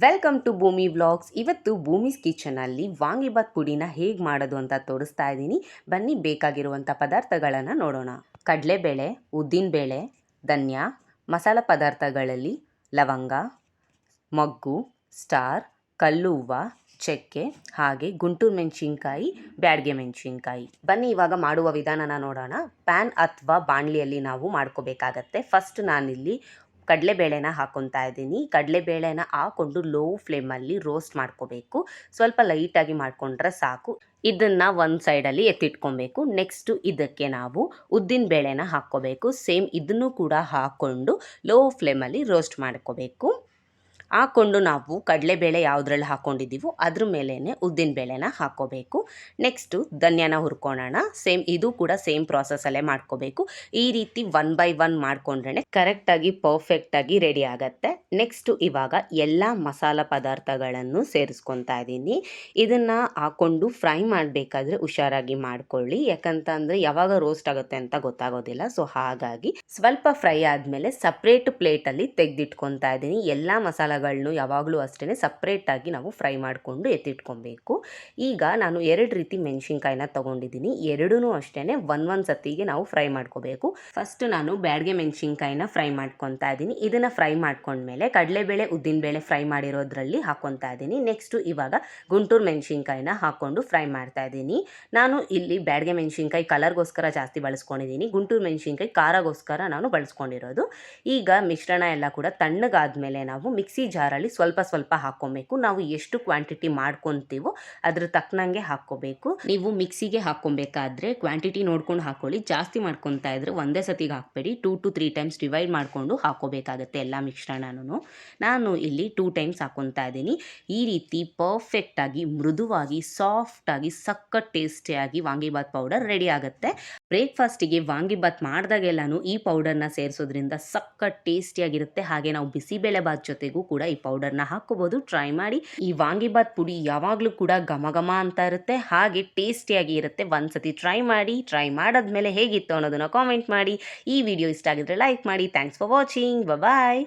Welcome to ಭೂಮಿ vlogs ಇವತ್ತು ಭೂಮಿಸ್ ಕಿಚನಲ್ಲಿ ವಾಂಗಿಬಾತ್ ಪುಡಿನ ಹೇಗೆ ಮಾಡೋದು ಅಂತ ತೋರಿಸ್ತಾ ಇದ್ದೀನಿ. ಬನ್ನಿ ಬೇಕಾಗಿರುವಂಥ ಪದಾರ್ಥಗಳನ್ನು ನೋಡೋಣ. ಕಡಲೆಬೇಳೆ, ಉದ್ದಿನಬೇಳೆ, ಧನ್ಯ, ಮಸಾಲ ಪದಾರ್ಥಗಳಲ್ಲಿ ಲವಂಗ, ಮೊಗ್ಗು, ಸ್ಟಾರ್, ಕಲ್ಲು ಚಕ್ಕೆ, ಹಾಗೆ ಗುಂಟೂರು ಮೆಣಸಿನ್ಕಾಯಿ, ಬ್ಯಾಡ್ಗೆ ಮೆಣಸಿನ್ಕಾಯಿ. ಬನ್ನಿ ಇವಾಗ ಮಾಡುವ ವಿಧಾನನ ನೋಡೋಣ. ಪ್ಯಾನ್ ಅಥವಾ ಬಾಣಲಿಯಲ್ಲಿ ನಾವು ಮಾಡ್ಕೋಬೇಕಾಗತ್ತೆ. ಫಸ್ಟ್ ನಾನಿಲ್ಲಿ ಕಡಲೆಬೇಳೆನ ಹಾಕೊತಾ ಇದ್ದೀನಿ. ಕಡಲೆಬೇಳೆನ ಹಾಕ್ಕೊಂಡು ಲೋ ಫ್ಲೇಮಲ್ಲಿ ರೋಸ್ಟ್ ಮಾಡ್ಕೋಬೇಕು. ಸ್ವಲ್ಪ ಲೈಟಾಗಿ ಮಾಡಿಕೊಂಡ್ರೆ ಸಾಕು. ಇದನ್ನು ಒಂದು ಸೈಡಲ್ಲಿ ಎತ್ತಿಟ್ಕೊಬೇಕು. ನೆಕ್ಸ್ಟು ಇದಕ್ಕೆ ನಾವು ಉದ್ದಿನ ಬೇಳೆನ ಹಾಕ್ಕೋಬೇಕು. ಸೇಮ್ ಇದನ್ನು ಕೂಡ ಹಾಕ್ಕೊಂಡು ಲೋ ಫ್ಲೇಮಲ್ಲಿ ರೋಸ್ಟ್ ಮಾಡ್ಕೋಬೇಕು. ಹಾಕ್ಕೊಂಡು ನಾವು ಕಡಲೆಬೇಳೆ ಯಾವುದ್ರಲ್ಲಿ ಹಾಕ್ಕೊಂಡಿದ್ದೀವೋ ಅದ್ರ ಮೇಲೇ ಉದ್ದಿನ ಬೇಳೆನ ಹಾಕ್ಕೋಬೇಕು ನೆಕ್ಸ್ಟು ಧನ್ಯನ ಹುರ್ಕೊಳ್ಳೋಣ ಸೇಮ್ ಇದು ಕೂಡ ಸೇಮ್ ಪ್ರಾಸೆಸ್ಸಲ್ಲೇ ಮಾಡ್ಕೋಬೇಕು. ಈ ರೀತಿ ಒನ್ ಬೈ ಒನ್ ಮಾಡ್ಕೊಂಡ್ರೆ ಕರೆಕ್ಟಾಗಿ ಪರ್ಫೆಕ್ಟಾಗಿ ರೆಡಿ ಆಗುತ್ತೆ. ನೆಕ್ಸ್ಟು ಇವಾಗ ಎಲ್ಲ ಮಸಾಲ ಪದಾರ್ಥಗಳನ್ನು ಸೇರಿಸ್ಕೊತಾ ಇದ್ದೀನಿ. ಇದನ್ನು ಹಾಕ್ಕೊಂಡು ಫ್ರೈ ಮಾಡಬೇಕಾದ್ರೆ ಹುಷಾರಾಗಿ ಮಾಡ್ಕೊಳ್ಳಿ. ಯಾಕಂತಂದರೆ ಯಾವಾಗ ರೋಸ್ಟ್ ಆಗುತ್ತೆ ಅಂತ ಗೊತ್ತಾಗೋದಿಲ್ಲ. ಸೊ ಹಾಗಾಗಿ ಸ್ವಲ್ಪ ಫ್ರೈ ಆದಮೇಲೆ ಸಪ್ರೇಟ್ ಪ್ಲೇಟಲ್ಲಿ ತೆಗೆದಿಟ್ಕೊತಾ ಇದ್ದೀನಿ. ಎಲ್ಲ ಮಸಾಲಗಳನ್ನು ಯಾವಾಗಲೂ ಅಷ್ಟೇ ಸಪ್ರೇಟಾಗಿ ನಾವು ಫ್ರೈ ಮಾಡಿಕೊಂಡು ಎತ್ತಿಟ್ಕೊಬೇಕು. ಈಗ ನಾನು ಎರಡು ರೀತಿ ಮೆಣಸಿನ್ಕಾಯಿನ ತೊಗೊಂಡಿದ್ದೀನಿ. ಎರಡೂ ಅಷ್ಟೇ ಒನ್ ಒನ್ ಸತಿಗೆ ನಾವು ಫ್ರೈ ಮಾಡ್ಕೋಬೇಕು. ಫಸ್ಟ್ ನಾನು ಬ್ಯಾಡ್ಗೆ ಮೆಣಸಿನ್ಕಾಯಿನ ಫ್ರೈ ಮಾಡ್ಕೊತಾ ಇದ್ದೀನಿ. ಇದನ್ನು ಫ್ರೈ ಮಾಡ್ಕೊಂಡ್ಮೇಲೆ ಕಡಲೆಬೇಳೆ, ಉದ್ದಿನಬೇಳೆ ಫ್ರೈ ಮಾಡಿರೋದ್ರಲ್ಲಿ ಹಾಕ್ಕೊತಾ ಇದ್ದೀನಿ. ನೆಕ್ಸ್ಟು ಇವಾಗ ಗುಂಟೂರು ಮೆಣಸಿನ್ಕಾಯಿನ ಹಾಕ್ಕೊಂಡು ಫ್ರೈ ಮಾಡ್ತಾ ಇದ್ದೀನಿ. ನಾನು ಇಲ್ಲಿ ಬ್ಯಾಡ್ಗೆ ಮೆಣಸಿನ್ಕಾಯಿ ಕಲರ್ಗೋಸ್ಕರ ಜಾಸ್ತಿ ಬಳಸ್ಕೊಂಡಿದ್ದೀನಿ. ಗುಂಟೂರು ಮೆಣಸಿನ್ಕಾಯಿ ಖಾರಗೋಸ್ಕರ ನಾನು ಬಳಸ್ಕೊಂಡಿರೋದು. ಈಗ ಮಿಶ್ರಣ ಎಲ್ಲ ಕೂಡ ತಣ್ಣಗಾದ್ಮೇಲೆ ನಾವು ಮಿಕ್ಸಿ ಜಾರಲ್ಲಿ ಸ್ವಲ್ಪ ಸ್ವಲ್ಪ ಹಾಕ್ಕೊಬೇಕು ನಾವು ಎಷ್ಟು ಕ್ವಾಂಟಿಟಿ ಮಾಡ್ಕೊತೀವೋ ಅದ್ರ ತಕ್ಕನಂಗೆ ಹಾಕ್ಕೋಬೇಕು ನೀವು ಮಿಕ್ಸಿಗೆ ಹಾಕ್ಕೊಬೇಕಾದ್ರೆ ಕ್ವಾಂಟಿಟಿ ನೋಡ್ಕೊಂಡು ಹಾಕೊಳ್ಳಿ. ಜಾಸ್ತಿ ಮಾಡ್ಕೊತಾ ಇದ್ರೆ ಒಂದೇ ಸತಿಗೆ ಹಾಕ್ಬೇಡಿ. Two to three times divide ಮಾಡಿಕೊಂಡು ಹಾಕ್ಕೋಬೇಕಾಗತ್ತೆ ಎಲ್ಲ ಮಿಶ್ರಣನೂ. ನಾನು ಇಲ್ಲಿ ಟೂ ಟೈಮ್ಸ್ ಹಾಕ್ಕೊತಾ ಇದ್ದೀನಿ. ಈ ರೀತಿ ಪರ್ಫೆಕ್ಟಾಗಿ ಮೃದುವಾಗಿ ಸಾಫ್ಟಾಗಿ ಸಖತ್ ಟೇಸ್ಟಿಯಾಗಿ ವಾಂಗಿಬಾತ್ ಪೌಡರ್ ರೆಡಿ ಆಗುತ್ತೆ. ಬ್ರೇಕ್ಫಾಸ್ಟಿಗೆ ವಾಂಗಿಬಾತ್ ಮಾಡಿದಾಗೆಲ್ಲನೂ ಈ ಪೌಡರ್ನ ಸೇರಿಸೋದ್ರಿಂದ ಸಖತ್ ಟೇಸ್ಟಿಯಾಗಿರುತ್ತೆ ಹಾಗೆ ನಾವು ಬಿಸಿಬೇಳೆ ಬಾತ್ ಜೊತೆಗೂ ಕೂಡ ಈ ಪೌಡರ್ನ ಹಾಕೋಬಹುದು ಟ್ರೈ ಮಾಡಿ. ಈ ವಾಂಗಿಬಾತ್ ಪುಡಿ ಯಾವಾಗಲೂ ಕೂಡ ಘಮ ಘಮ ಅಂತ ಇರುತ್ತೆ. ಹಾಗೆ ಟೇಸ್ಟಿಯಾಗಿ ಇರುತ್ತೆ. ಒಂದ್ಸತಿ ಟ್ರೈ ಮಾಡಿ. ಟ್ರೈ ಮಾಡಾದ್ಮೇಲೆ ಹೇಗಿತ್ತು ಅನ್ನೋದನ್ನ ಕಾಮೆಂಟ್ ಮಾಡಿ. ಈ ವಿಡಿಯೋ ಇಷ್ಟ ಆಗಿದ್ರೆ ಲೈಕ್ ಮಾಡಿ. Thanks for watching bye